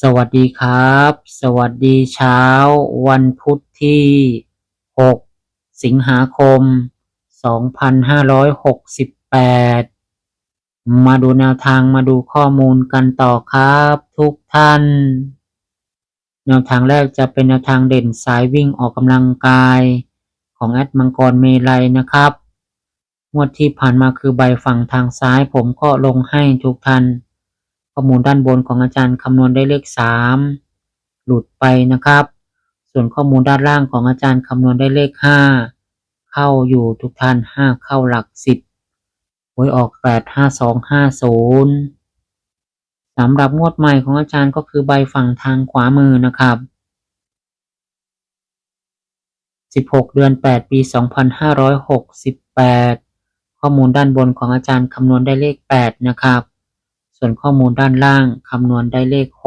สวัสดีครับ สวัสดีเช้า วันพุธที่ 6 สิงหาคม 2568 มาดูแนวทางมาดูข้อมูลกันต่อครับ ทุกท่าน แนวทางแรกจะเป็นแนวทางเด่นสายวิ่งออกกำลังกาย ของแอดมังกรเมลัยนะครับงวดที่ผ่านมาคือใบฝั่งทางซ้ายผมก็ลงให้ทุกท่าน ข้อมูลด้านบนของอาจารย์คำนวณได้เลขสามหลุดไปนะครับ ส่วนข้อมูลด้านล่างของอาจารย์คำนวณได้เลขห้าเข้าอยู่ทุกท่านห้าเข้าหลักสิบหวยออกแปดห้าสองห้าศูนย์สำหรับงวดใหม่ของอาจารย์ก็คือใบฝั่งทางขวามือนะครับสิบหกเดือนแปดปีสองพันห้าร้อยหกสิบแปดข้อมูลด้านบนของอาจารย์คำนวณได้เลขแปดนะครับ ส่วนข้อมูลด้านล่างคำนวณได้เลข 6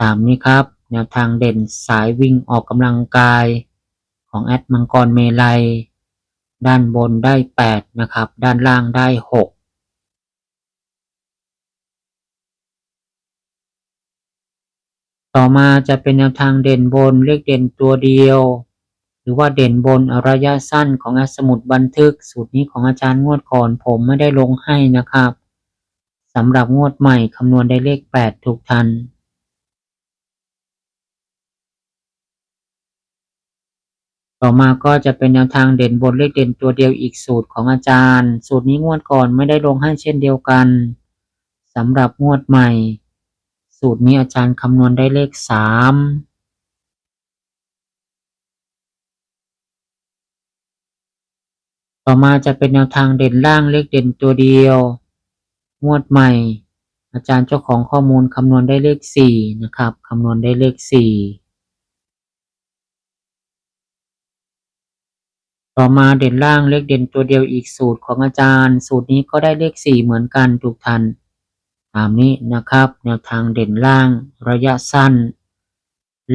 ตามนี้ครับ แนวทางเด่นสายวิ่งออกกำลังกายของแอดมังกรเมลัย ด้านบนได้ 8 นะครับ ด้านล่างได้ 6ต่อมาจะเป็นแนวทางเด่นบนเลขเด่นตัวเดียว หรือว่าเด่นบนระยะสั้นของสมุดบันทึกสูตรนี้ของอาจารย์งวดก่อนผมไม่ได้ลงให้นะครับ สำหรับงวดใหม่คำนวณได้เลข8ทุกทันต่อมาก็จะเป็นแนวทางเด่นบนเลขเด่นตัวเดียวอีกสูตรของอาจารย์ สูตรนี้งวดก่อนไม่ได้ลงให้เช่นเดียวกันสำหรับงวดใหม่ สูตรนี้อาจารย์คำนวณได้เลข3ต่อมาจะเป็นแนวทางเด่นล่างเลขเด่นตัวเดียว งวดใหม่ อาจารย์เจ้าของข้อมูลคำนวณได้เลขสี่นะครับคำนวณได้เลขสี่ต่อมาเด่นล่างเลขเด่นตัวเดียวอีกสูตรของอาจารย์ สูตรนี้ก็ได้เลขสี่เหมือนกันทุกท่านตามนี้นะครับ แนวทางเด่นล่างระยะสั้น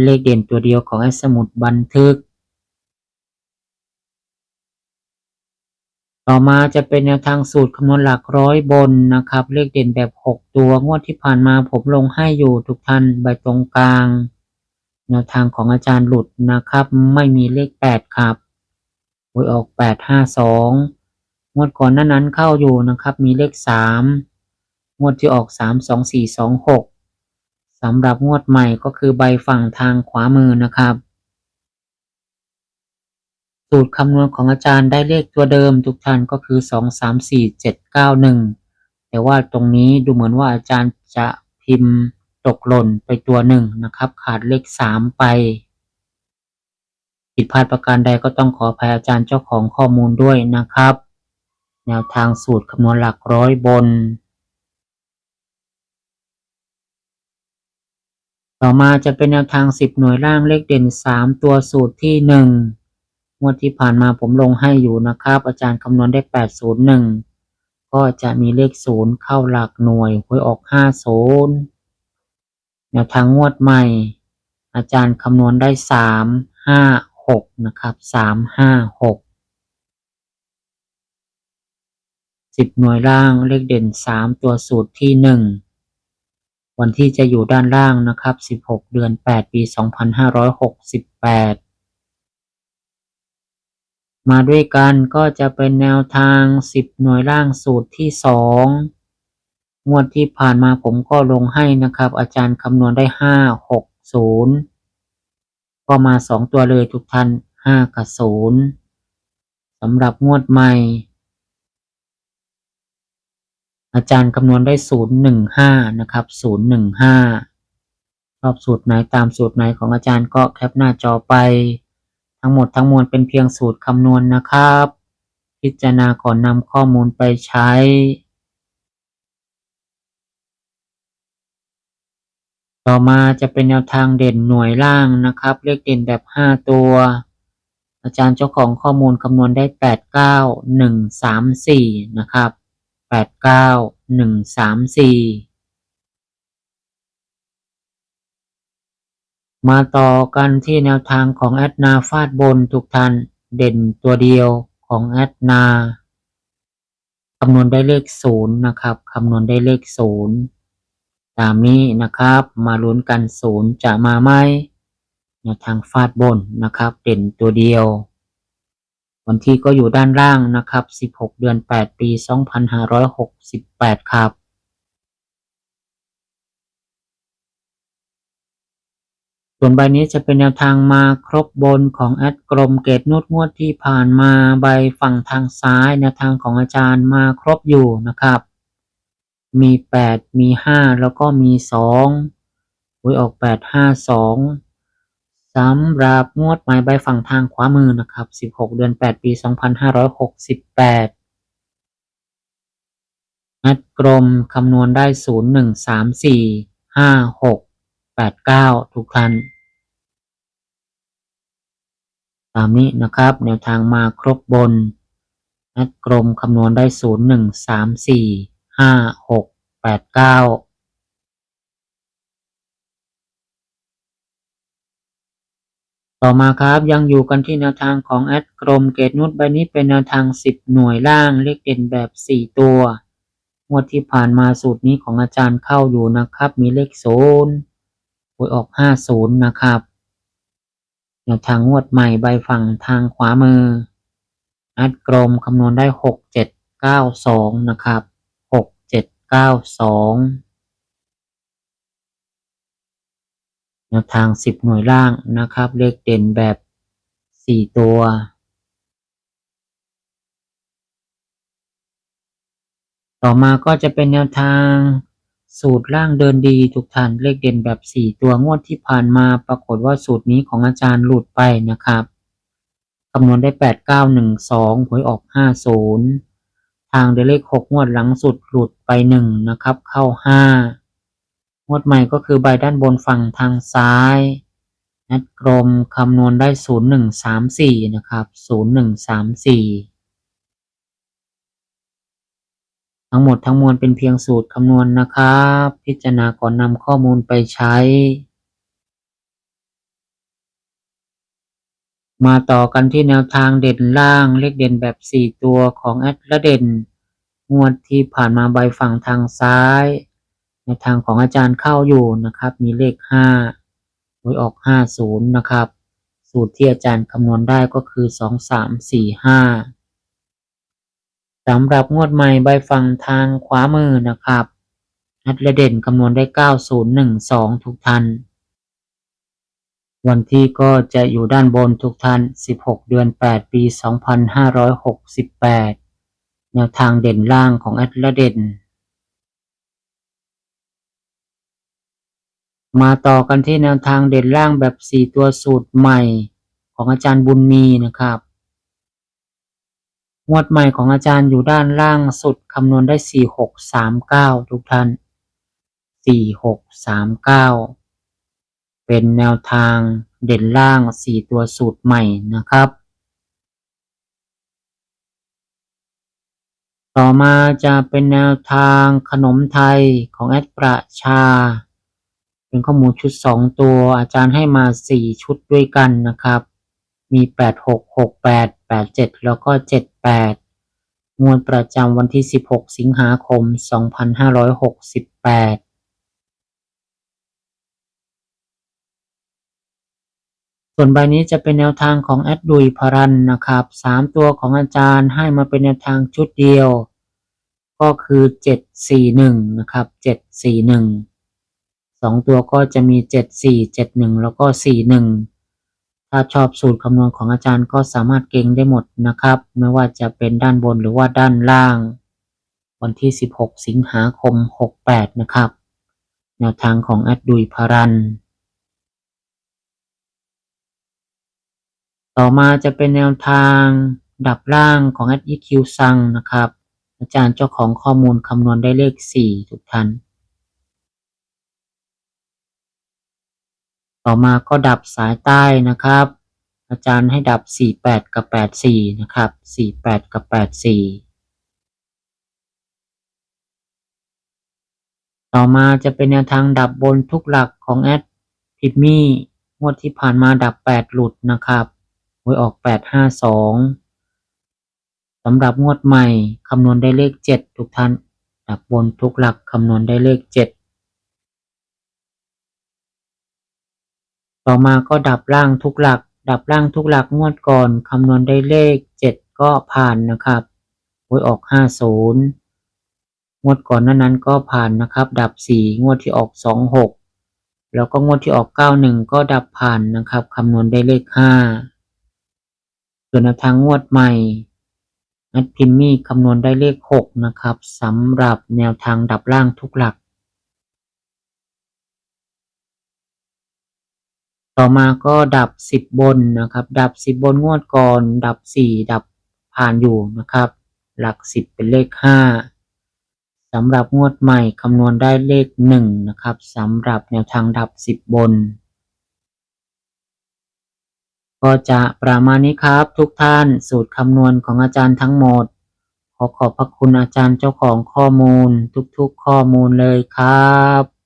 เลขเด่นตัวเดียวของไอ้สมุดบันทึก ต่อมาจะเป็นแนวทางสูตรคำนวณหลักร้อยบนนะครับ เลขเด่นแบบ 6 ตัวงวดที่ผ่านมาผมลงให้อยู่ทุกท่านใบตรงกลาง แนวทางของอาจารย์หลุดนะครับ ไม่มีเลข 8 ครับหวยออก 852 งวดก่อนนั้นนั้นเข้าอยู่นะครับ มีเลข 3 งวดที่ออก 32426สำหรับงวดใหม่ก็คือใบฝั่งทางขวามือนะครับ สูตรคำนวณของอาจารย์ได้เลขตัวเดิมทุกท่านก็คือสองสามสี่เจ็ดเก้าหนึ่งแต่ว่าตรงนี้ดูเหมือนว่าอาจารย์จะพิมพ์ตกหล่นไปตัวหนึ่งนะครับ ขาดเลขสามไปผิดพลาดประการใดก็ต้องขออภัยอาจารย์เจ้าของข้อมูลด้วยนะครับ แนวทางสูตรคำนวณหลักร้อยบน ต่อมาจะเป็นแนวทางสิบหน่วยล่างเลขเด่นสามตัวสูตรที่หนึ่ งวดที่ผ่านมาผมลงให้อยู่นะครับ อาจารย์คำนวณได้ 801 ก็จะมีเลขศูนย์เข้าหลักหน่วยหวยออก 50แนวทางงวดใหม่ อาจารย์คำนวณได้ 3 5 6 นะครับ 3 5 6 10หน่วยล่างเลขเด่น3ตัวสูตรที่1วันที่จะอยู่ด้านล่างนะครับ16เดือน8ปี2568 มาด้วยกันก็จะเป็นแนวทาง 10 หน่วยล่างสูตรที่ 2 งวดที่ผ่านมาผมก็ลงให้นะครับ อาจารย์คำนวณได้ 5 6 0 ก็มา 2 ตัวเลยทุกท่าน 5 กับ 0สำหรับงวดใหม่ อาจารย์คำนวณได้ 015 นะครับ 015ชอบสูตรไหนตามสูตรไหนของอาจารย์ก็แคปหน้าจอไป ทั้งหมดทั้งมวลเป็นเพียงสูตรคำนวณนนะครับ พิจารณาก่อนนำข้อมูลไปใช้ต่อมาจะเป็นแนวทางเด่นหน่วยล่างนะครับ เลขเด่นแบบ 5 ตัว อาจารย์เจ้าของข้อมูลคำนวณได้ 8 9 1 3 4 นะครับ 8 9 1 3 4 มาต่อกันที่แนวทางของแอดนาฟาดบนทุกท่านเด่นตัวเดียวของแอดนาคำนวณได้เลขศูนย์นะครับคำนวณได้เลขศูนย์ตามนี้นะครับ มาลุ้นกันศูนย์จะมาไหมแนวทางฟาดบนนะครับ เด่นตัวเดียว วันที่ก็อยู่ด้านล่างนะครับ 16 เดือน 8 ปี 2568 ครับ ส่วนใบนี้จะเป็นแนวทางมาครบบนของแอดกรมเกตนุดงวดที่ผ่านมาใบฝั่งทางซ้ายแนวทางของอาจารย์มาครบอยู่นะครับ มี 8 มี 5 แล้วก็มี2หวยออก 8 5 2สำหรับงวดหมายใบฝั่งทางขวามือนะครับ 16 เดือน 8 ปี 2568นัดกรมคำนวณได้ 0 1 3 4 5 6 8 9ทุกท่าน ตามนี้นะครับ แนวทางมาครบบน นัดกรมคำนวณได้0 1 3 4 5 6 8 9ต่อมาครับยังอยู่กันที่แนวทางของแอดกรมเกตนุชใบนี้เป็นแนวทาง 10 หน่วยล่างเลขเด่นแบบ 4 ตัวงวดที่ผ่านมาสูตรนี้ของอาจารย์เข้าอยู่นะครับ มีเลขศูนย์ หวยออก50นะครับแนวทางงวดใหม่ใบฝั่งทางขวามือแอดกรมคำนวณได้6792นะครับ6792แนวทาง10หน่วยล่างนะครับ เลขเด่นแบบ4ตัวต่อมาก็จะเป็นแนวทาง สูตรล่างเดินดีทุกท่านเลขเด่นแบบ 4 ตัวงวดที่ผ่านมาปรากฏว่าสูตรนี้ของอาจารย์หลุดไปนะครับคำนวณได้ 8 9 1 2 หวยออก 50 ทางเดเลข 6 งวดหลังสุดหลุดไป 1 นะครับ เข้า 5 งวดใหม่ก็คือใบด้านบนฝั่งทางซ้าย นัดกรมคำนวณได้ 0134 นะครับ 0134 ทั้งหมดทั้งมวลเป็นเพียงสูตรคำนวณนะครับ พิจารณาก่อนนำข้อมูลไปใช้ มาต่อกันที่แนวทางเด่นล่างเลขเด่นแบบ 4 ตัวของแอดละเด่น งวดที่ผ่านมาใบฝั่งทางซ้าย ในทางของอาจารย์เข้าอยู่นะครับ มีเลข5หวยออก 50 นะครับ สูตรที่อาจารย์คำนวณได้ก็คือ 2 3 4 5 สำหรับงวดใหม่ใบฝั่งทางขวามือนะครับ นัดละเด่นคำนวณได้ 9012 ทุกท่าน วันที่ก็จะอยู่ด้านบนทุกท่าน 16 เดือน 8 ปี 2568 แนวทางเด่นล่างของแอดละเด่น มาต่อกันที่แนวทางเด่นล่างแบบ 4 ตัวสูตรใหม่ของอาจารย์บุญมีนะครับ งวดใหม่ของอาจารย์อยู่ด้านล่างสุดคำนวณได้สี่หกสามเก้าทุกท่านสี่หกสามเก้าเป็นแนวทางเด่นล่างสี่ตัวสูตรใหม่นะครับ ต่อมาจะเป็นแนวทางขนมไทยของแอดประชา เป็นข้อมูลชุดสองตัวอาจารย์ให้มาสี่ชุดด้วยกันนะครับ มีแปดหกหกแปดแปดเจ็ดแล้วก็เจ็ดแปดงวดประจำวันที่สิบหกสิงหาคมสองพันห้าร้อยหกสิบแปดส่วนใบนี้จะเป็นแนวทางของแอดดุยพรันนะครับสามตัวของอาจารย์ให้มาเป็นแนวทางชุดเดียว ก็คือเจ็ดสี่หนึ่งนะครับเจ็ดสี่หนึ่งสองตัวก็จะมีเจ็ดสี่เจ็ดหนึ่งแล้วก็สี่หนึ่ง ถ้าชอบสูตรคำนวณของอาจารย์ก็สามารถเก่งได้หมดนะครับ ไม่ว่าจะเป็นด้านบนหรือว่าด้านล่าง วันที่ 16 สิงหาคม 68 นะครับ แนวทางของแอดดุยพารัน ต่อมาจะเป็นแนวทางดับล่างของแอดอีคิวซังนะครับ อาจารย์เจ้าของข้อมูลคำนวณได้เลข 4 ทุกท่าน ต่อมาก็ดับสายใต้นะครับ อาจารย์ให้ดับ 48 กับ 84 นะครับ 48 กับ 84 ต่อมาจะเป็นแนวทางดับบนทุกหลักของแอดพิมมี่งวดที่ผ่านมาดับ 8 หลุดนะครับหวยออก 852สำหรับงวดใหม่คำนวณได้เลข 7 ทุกท่านดับบนทุกหลักคำนวณได้เลข 7 ต่อมาก็ดับล่างทุกหลัก ดับล่างทุกหลักงวดก่อนคำนวณได้เลข 7 ก็ผ่านนะครับหวยออก 50 งวดก่อนนั้นนั้นก็ผ่านนะครับ ดับ 4 งวดที่ออก 26 แล้วก็งวดที่ออก 91 ก็ดับผ่านนะครับคำนวณได้เลข 5 ส่วนแนวทางงวดใหม่นัดพิมพ์มี่คำนวณได้เลข 6 นะครับสำหรับแนวทางดับล่างทุกหลัก ต่อมาก็ดับ 10 บนนะครับ ดับ 10 บนงวดก่อน ดับ 4 ดับผ่านอยู่นะครับ หลัก 10 เป็นเลข 5สำหรับงวดใหม่คำนวณได้เลข 1 นะครับสำหรับแนวทางดับ 10 บน ก็จะประมาณนี้ครับ ทุกท่านสูตรคำนวณของอาจารย์ทั้งหมด ขอขอบพระคุณอาจารย์เจ้าของข้อมูล ทุกๆข้อมูลเลยครับ